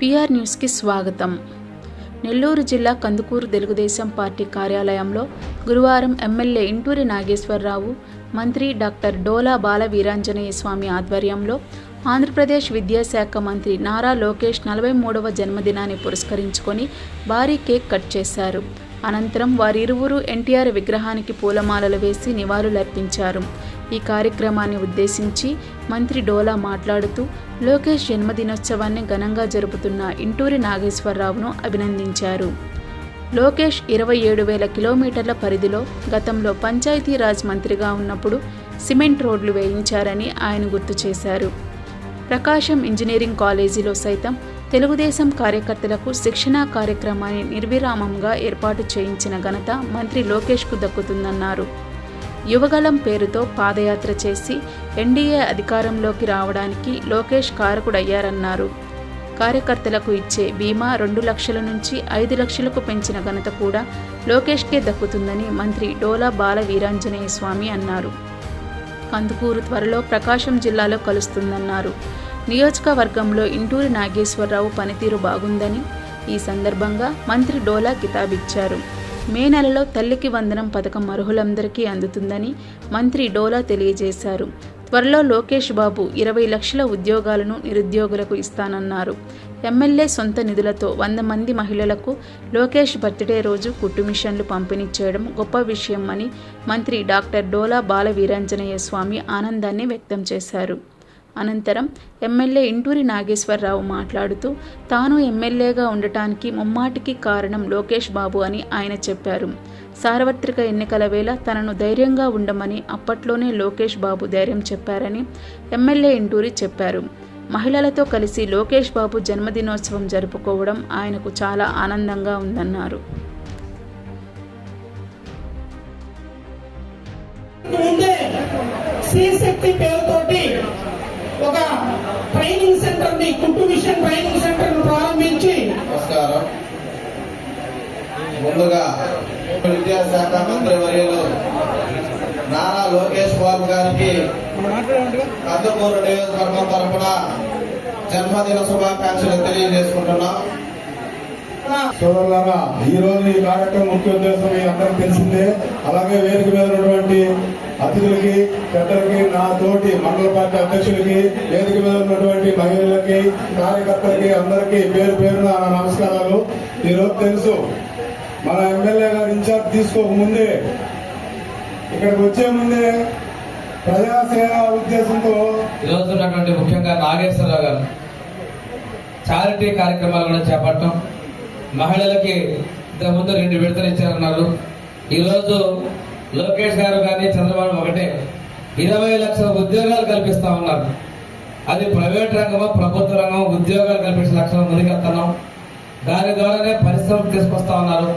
PR న్యూస్కి స్వాగతం. నెల్లూరు జిల్లా కందుకూరు తెలుగుదేశం పార్టీ కార్యాలయంలో గురువారం ఎమ్మెల్యే ఇంటూరి నాగేశ్వరరావు మంత్రి డాక్టర్ డోలా బాల వీరాంజనేయ స్వామి ఆధ్వర్యంలో ఆంధ్రప్రదేశ్ విద్యాశాఖ మంత్రి నారా లోకేష్ నలభై మూడవ జన్మదినాన్ని పురస్కరించుకొని భారీ కేక్ కట్ చేశారు. అనంతరం వారిరువురు ఎన్టీఆర్ విగ్రహానికి పూలమాలలు వేసి నివాళులర్పించారు. ఈ కార్యక్రమాన్ని ఉద్దేశించి మంత్రి డోలా మాట్లాడుతూ లోకేష్ జన్మదినోత్సవాన్ని ఘనంగా జరుపుతున్న ఇంటూరి నాగేశ్వరరావును అభినందించారు. లోకేష్ ఇరవై ఏడు వేల కిలోమీటర్ల పరిధిలో గతంలో పంచాయతీరాజ్ మంత్రిగా ఉన్నప్పుడు సిమెంట్ రోడ్లు వేయించారని ఆయన గుర్తు చేశారు. ప్రకాశం ఇంజనీరింగ్ కాలేజీలో సైతం తెలుగుదేశం కార్యకర్తలకు శిక్షణా కార్యక్రమాన్ని నిర్విరామంగా ఏర్పాటు చేయించిన ఘనత మంత్రి లోకేష్కు దక్కుతుందన్నారు. యువగలం పేరుతో పాదయాత్ర చేసి ఎన్డీఏ అధికారంలోకి రావడానికి లోకేష్ కారకుడయ్యారన్నారు. కార్యకర్తలకు ఇచ్చే బీమా రెండు లక్షల నుంచి ఐదు లక్షలకు పెంచిన ఘనత కూడా లోకేష్కే దక్కుతుందని మంత్రి డోలా బాల వీరాంజనేయ స్వామి అన్నారు. కందుకూరు త్వరలో ప్రకాశం జిల్లాలో కలుస్తుందన్నారు. నియోజకవర్గంలో ఇంటూరి నాగేశ్వరరావు పనితీరు బాగుందని ఈ సందర్భంగా మంత్రి డోలా కితాబిచ్చారు. మే నెలలో తల్లికి వందనం పథకం అర్హులందరికీ అందుతుందని మంత్రి డోలా తెలియజేశారు. త్వరలో లోకేష్ బాబు ఇరవై లక్షల ఉద్యోగాలను నిరుద్యోగులకు ఇస్తానన్నారు. ఎమ్మెల్యే సొంత నిధులతో వంద మంది మహిళలకు లోకేష్ బర్త్డే రోజు కుట్టు మిషన్లు పంపిణీ చేయడం గొప్ప విషయం అని మంత్రి డాక్టర్ డోలా బాల వీరాంజనేయ స్వామి ఆనందాన్ని వ్యక్తం చేశారు. అనంతరం ఎమ్మెల్యే ఇంటూరి నాగేశ్వరరావు మాట్లాడుతూ తాను ఎమ్మెల్యేగా ఉండటానికి ముమ్మాటికి కారణం లోకేష్ బాబు అని ఆయన చెప్పారు. సార్వత్రిక ఎన్నికల వేళ తనను ధైర్యంగా ఉండమని అప్పట్లోనే లోకేష్ బాబు ధైర్యం చెప్పారని ఎమ్మెల్యే ఇంటూరి చెప్పారు. మహిళలతో కలిసి లోకేష్ బాబు జన్మదినోత్సవం జరుపుకోవడం ఆయనకు చాలా ఆనందంగా ఉందన్నారు. ముందే శక్తి పేరుతోటి ఒక ట్రైనింగ్ సెంటర్ని కుట్టు మిషన్ ట్రైనింగ్ సెంటర్ను ప్రారంభించి నమస్కారం. ముందుగా విద్యాశాఖ మంత్రి వర్యులు నారా లోకేష్ బాబు గారికి కందుకూరు నియోజకవర్గం తరఫున జన్మదిన శుభాకాంక్షలు తెలియజేసుకుంటున్నాం. సోదరులారా ఈ రోజు ఈ కార్యక్రమం ముఖ్య ఉద్దేశం మీ అందరికి తెలిసిందే. అలాగే వేదిక మీద ఉన్నటువంటి అతిథులకి పెద్దలకి నా తోటి మండల పార్టీ అధ్యక్షులకి వేదిక మీద ఉన్నటువంటి మహిళలకి కార్యకర్తలకి అందరికీ పేరు పేరున నమస్కారాలు. ఈరోజు రోజు తెలుసు మన ఎమ్మెల్యే గారు ఇన్ఛార్జ్ తీసుకోక ముందే ఇక్కడికి వచ్చే ముందే ప్రజాసేవ ఉద్దేశంతో ఈరోజు ఉన్నటువంటి ముఖ్యంగా నాగేశ్వరరావు గారు చారిటీ కార్యక్రమాలు కూడా చేపట్టడం మహిళలకి ఇంతకుముందు రెండు విడతలు ఇచ్చారన్నారు. ఈరోజు లోకేష్ గారు కానీ చంద్రబాబు ఒకటే. ఇరవై లక్షల ఉద్యోగాలు కల్పిస్తా ఉన్నారు. అది ప్రైవేట్ రంగమో ప్రభుత్వ రంగం ఉద్యోగాలు కల్పించే లక్షల ముందుకెళ్తున్నాం దాని ద్వారానే పరిశ్రమలు తీసుకొస్తా ఉన్నారు.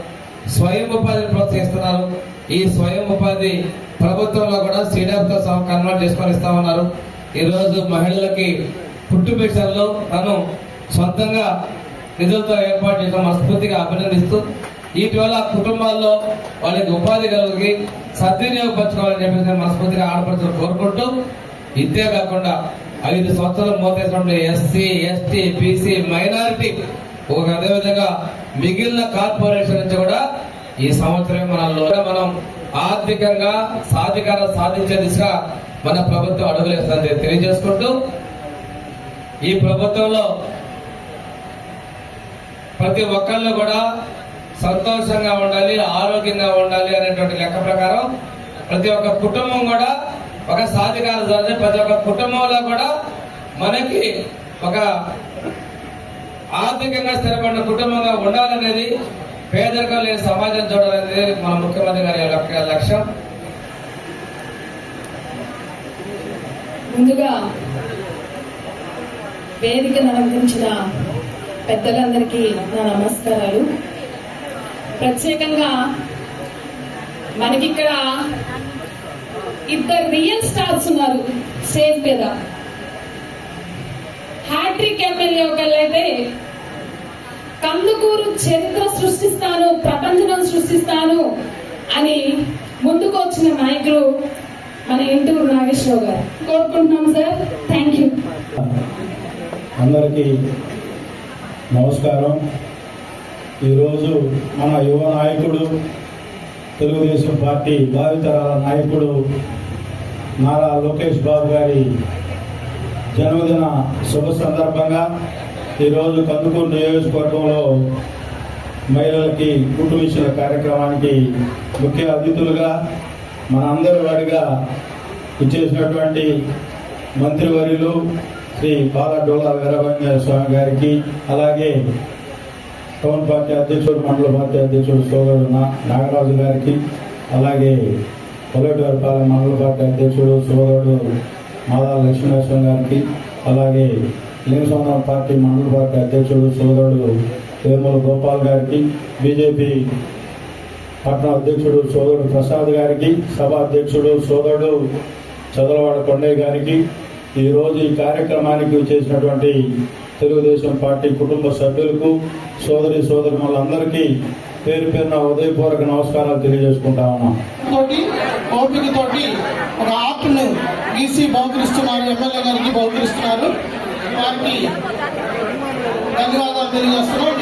స్వయం ఉపాధిని ప్రోత్సహిస్తున్నారు. ఈ స్వయం ఉపాధి ప్రభుత్వంలో కూడా సీడర్తో సహా కన్వర్ట్ చేసుకొని ఇస్తా ఉన్నారు. ఈరోజు మహిళలకి పుట్టు మిషన్లు తను సొంతంగా నిధులతో ఏర్పాటు చేసిన మనస్ఫూర్తిగా అభినందిస్తూ ఇటీవల కుటుంబాల్లో వాళ్ళకి ఉపాధి కలిగి సద్వినియోగపరచుకోవాలని చెప్పేసి మనస్ఫూర్తిగా ఆడపడుతూ కోరుకుంటూ ఇంతే కాకుండా ఐదు సంవత్సరాలు మోతేసినటువంటి ఎస్సీ ఎస్టీ బీసీ మైనారిటీ ఒక అదేవిధంగా మిగిలిన కార్పొరేషన్ నుంచి కూడా ఈ సంవత్సరం మనలో మనం ఆర్థికంగా సాధికారం సాధించే దిశగా మన ప్రభుత్వం అడుగులేస్తుంది తెలియజేసుకుంటూ ఈ ప్రభుత్వంలో ప్రతి ఒక్కళ్ళు కూడా సంతోషంగా ఉండాలి ఆరోగ్యంగా ఉండాలి అనేటువంటి లెక్క ప్రకారం ప్రతి ఒక్క కుటుంబం కూడా ఒక సాధికార సాధి ప్రతి ఒక్క కుటుంబంలో కూడా మనకి ఒక ఆర్థికంగా స్థిరపడిన కుటుంబంగా ఉండాలనేది పేదరికం లేని సమాజం చూడాలనేది మన ముఖ్యమంత్రి గారి యొక్క లక్ష్యం. ముందుగా వేదికను అలంకరించిన పెద్దలందరికీ నా నమస్కారాలు. ప్రత్యేకంగా మనకిక్కడ ఇద్దరు రియల్ స్టార్స్ ఉన్నారు స్టేజ్ మీద. హ్యాట్రిక్ ఎమ్మెల్యే ఒకళ్ళైతే కందుకూరు చరిత్ర సృష్టిస్తాను ప్రపంచం సృష్టిస్తాను అని ముందుకు వచ్చిన నాయకులు మన ఇంటూరు నాగేశ్వరరావు గారు. కోరుకుంటున్నాం సార్. థ్యాంక్ యూ అందరికీ నమస్కారం. ఈరోజు మన యువ నాయకుడు తెలుగుదేశం పార్టీ భావితరాల నాయకుడు నారా లోకేష్ బాబు గారి జన్మదిన శుభ సందర్భంగా ఈరోజు కందుకూరు నియోజకవర్గంలో మహిళలకి కుట్టు కార్యక్రమానికి ముఖ్య అతిథులుగా మనందరి వాడిగా ఇచ్చేసినటువంటి మంత్రివర్యులు శ్రీ బాల డోలా వీరభంగ స్వామి గారికి అలాగే టౌన్ పార్టీ అధ్యక్షుడు మండల పార్టీ అధ్యక్షుడు సోదరుడు నా- నాగరాజు గారికి అలాగే కొల్లటివారిపాలెం మండల పార్టీ అధ్యక్షుడు సోదరుడు మాదా లక్ష్మీనరసింహ గారికి అలాగే లింగసంద్రం పార్టీ మండల పార్టీ అధ్యక్షుడు సోదరుడు వేముల గోపాల్ గారికి బీజేపీ పట్టణ అధ్యక్షుడు సోదరుడు ప్రసాద్ గారికి సభ అధ్యక్షుడు సోదరుడు చదలవాడ కొండయ్య గారికి ఈరోజు ఈ కార్యక్రమానికి చేసినటువంటి తెలుగుదేశం పార్టీ కుటుంబ సభ్యులకు సోదరి సోదరులందరికీ పేరు పేరున ఉదయపూర్వక నమస్కారాలు తెలియజేసుకుంటా ఉన్నాం. తోటి తోటి ఒక ఆర్ట్ను గీసి బహుకరిస్తున్నారు ఎమ్మెల్యే గారికి బహుకరిస్తున్నారు. వారికి ధన్యవాదాలు తెలియజేస్తున్నాం.